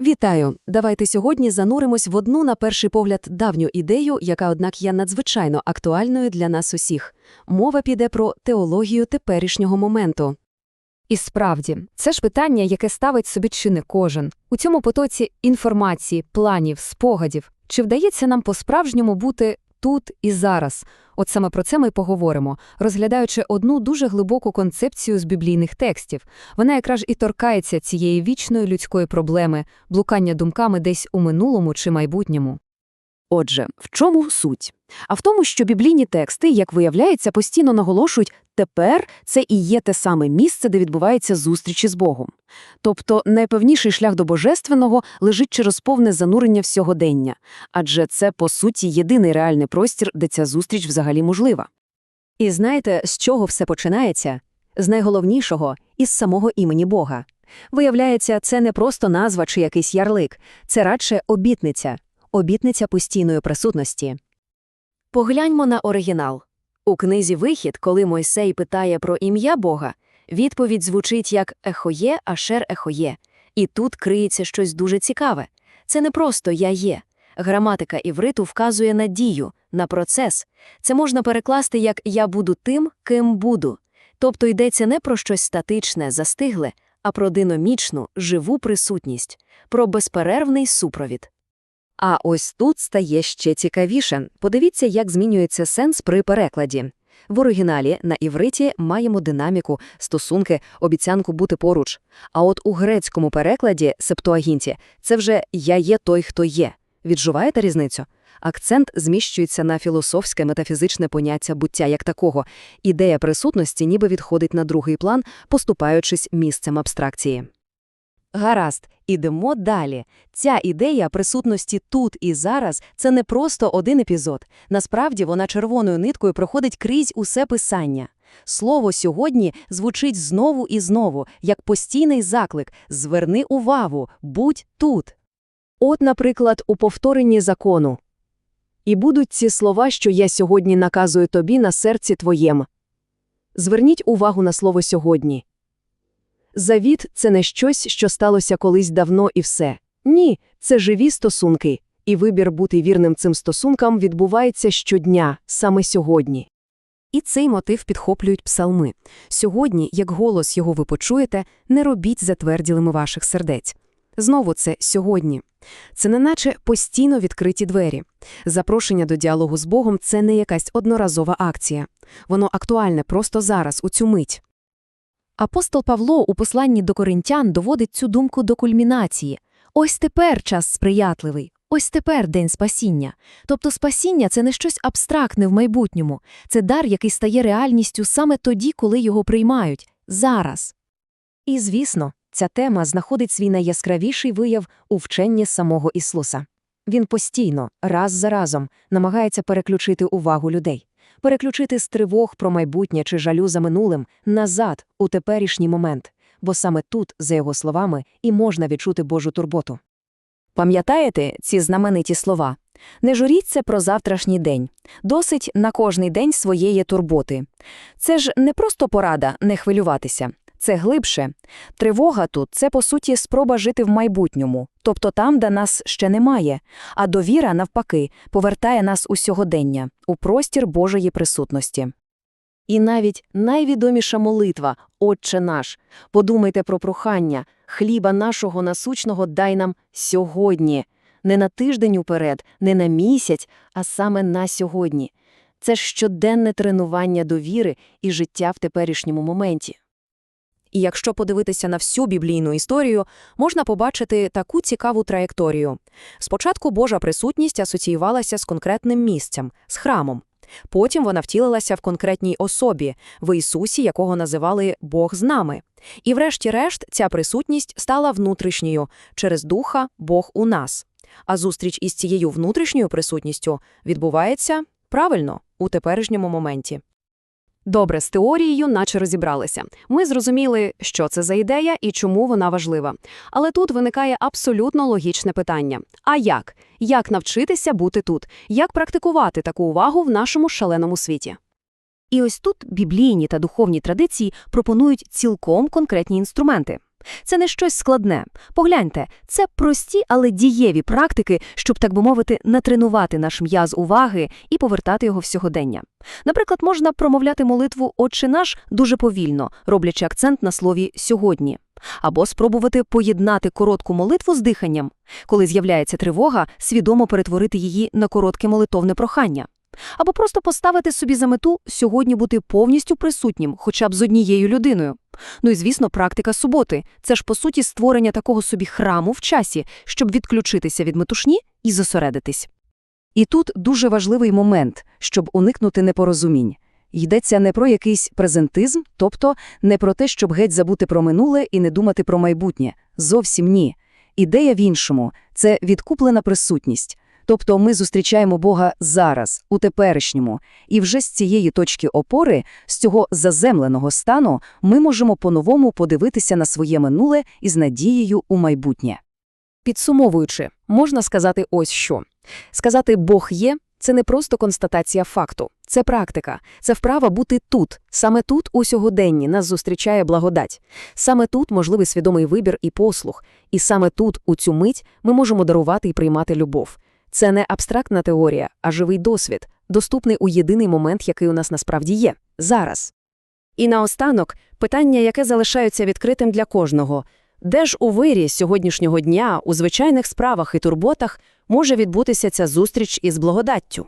Вітаю! Давайте сьогодні зануримось в одну, на перший погляд, давню ідею, яка, однак, є надзвичайно актуальною для нас усіх. Мова піде про теологію теперішнього моменту. І справді, це ж питання, яке ставить собі чи не кожен. У цьому потоці інформації, планів, спогадів. Чи вдається нам по-справжньому бути тут і зараз? От саме про це ми поговоримо, розглядаючи одну дуже глибоку концепцію з біблійних текстів. Вона якраз і торкається цієї вічної людської проблеми, блукання думками десь у минулому чи майбутньому. Отже, в чому суть? А в тому, що біблійні тексти, як виявляється, постійно наголошують «тепер це і є те саме місце, де відбувається зустрічі з Богом». Тобто найпевніший шлях до Божественного лежить через повне занурення в сьогодення, адже це, по суті, єдиний реальний простір, де ця зустріч взагалі можлива. І знаєте, з чого все починається? З найголовнішого – із самого імені Бога. Виявляється, це не просто назва чи якийсь ярлик, це радше обітниця, обітниця постійної присутності. Погляньмо на оригінал. У книзі «Вихід», коли Мойсей питає про ім'я Бога, відповідь звучить як «Ехоє, ашер ехоє». І тут криється щось дуже цікаве. Це не просто «я є». Граматика івриту вказує на дію, на процес. Це можна перекласти як «я буду тим, ким буду». Тобто йдеться не про щось статичне, застигле, а про динамічну, живу присутність, про безперервний супровід. А ось тут стає ще цікавіше. Подивіться, як змінюється сенс при перекладі. В оригіналі на івриті маємо динаміку, стосунки, обіцянку бути поруч. А от у грецькому перекладі септуагінті це вже «я є той, хто є». Відчуваєте різницю? Акцент зміщується на філософське метафізичне поняття буття як такого. Ідея присутності ніби відходить на другий план, поступаючись місцем абстракції. Гаразд, ідемо далі. Ця ідея присутності тут і зараз – це не просто один епізод. Насправді вона червоною ниткою проходить крізь усе писання. Слово «сьогодні» звучить знову і знову, як постійний заклик «зверни увагу, будь тут». От, наприклад, у повторенні закону. «І будуть ці слова, що я сьогодні наказую тобі на серці твоєм». Зверніть увагу на слово «сьогодні». Завіт це не щось, що сталося колись давно і все. Ні, це живі стосунки, і вибір бути вірним цим стосункам відбувається щодня, саме сьогодні. І цей мотив підхоплюють псалми. Сьогодні, як голос його ви почуєте, не робіть затверділими ваших сердець. Знову це сьогодні. Це не наче постійно відкриті двері. Запрошення до діалогу з Богом це не якась одноразова акція. Воно актуальне просто зараз, у цю мить. Апостол Павло у посланні до коринтян доводить цю думку до кульмінації. Ось тепер час сприятливий, ось тепер день спасіння. Тобто спасіння це не щось абстрактне в майбутньому, це дар, який стає реальністю саме тоді, коли його приймають, зараз. І, звісно, ця тема знаходить свій найяскравіший вияв у вченні самого Ісуса. Він постійно, раз за разом, намагається переключити увагу людей переключити з тривог про майбутнє чи жалю за минулим назад, у теперішній момент, бо саме тут, за його словами, і можна відчути Божу турботу. Пам'ятаєте ці знамениті слова? Не журіться про завтрашній день, досить на кожний день своєї турботи. Це ж не просто порада не хвилюватися, це глибше. Тривога тут це, по суті, спроба жити в майбутньому, тобто там, де нас ще немає, а довіра, навпаки, повертає нас у сьогодення, у простір Божої присутності. І навіть найвідоміша молитва, Отче наш, подумайте про прохання, хліба нашого насущного дай нам сьогодні, не на тиждень уперед, не на місяць, а саме на сьогодні. Це щоденне тренування довіри і життя в теперішньому моменті. І якщо подивитися на всю біблійну історію, можна побачити таку цікаву траєкторію. Спочатку Божа присутність асоціювалася з конкретним місцем, з храмом. Потім вона втілилася в конкретній особі, в Ісусі, якого називали Бог з нами. І, врешті-решт, ця присутність стала внутрішньою через духа Бог у нас. А зустріч із цією внутрішньою присутністю відбувається правильно у теперішньому моменті. Добре, з теорією наче розібралися. Ми зрозуміли, що це за ідея і чому вона важлива. Але тут виникає абсолютно логічне питання: а як? Як навчитися бути тут? Як практикувати таку увагу в нашому шаленому світі? І ось тут біблійні та духовні традиції пропонують цілком конкретні інструменти. Це не щось складне. Погляньте, це прості, але дієві практики, щоб, так би мовити, натренувати наш м'яз уваги і повертати його в сьогодення. Наприклад, можна промовляти молитву «Отче наш» дуже повільно, роблячи акцент на слові «сьогодні». Або спробувати поєднати коротку молитву з диханням. Коли з'являється тривога, свідомо перетворити її на коротке молитовне прохання. Або просто поставити собі за мету сьогодні бути повністю присутнім, хоча б з однією людиною. Ну і, звісно, практика суботи – це ж, по суті, створення такого собі храму в часі, щоб відключитися від метушні і зосередитись. І тут дуже важливий момент, щоб уникнути непорозумінь. Йдеться не про якийсь презентизм, тобто не про те, щоб геть забути про минуле і не думати про майбутнє. Зовсім ні. Ідея в іншому – це відкуплена присутність. Тобто ми зустрічаємо Бога зараз, у теперішньому, і вже з цієї точки опори, з цього заземленого стану, ми можемо по-новому подивитися на своє минуле із надією у майбутнє. Підсумовуючи, можна сказати ось що. Сказати «Бог є» – це не просто констатація факту. Це практика. Це вправа бути тут. Саме тут, у сьогоденні, нас зустрічає благодать. Саме тут можливий свідомий вибір і послух. І саме тут, у цю мить, ми можемо дарувати і приймати любов. Це не абстрактна теорія, а живий досвід, доступний у єдиний момент, який у нас насправді є – зараз. І наостанок – питання, яке залишається відкритим для кожного. Де ж у вирі сьогоднішнього дня, у звичайних справах і турботах, може відбутися ця зустріч із благодаттю?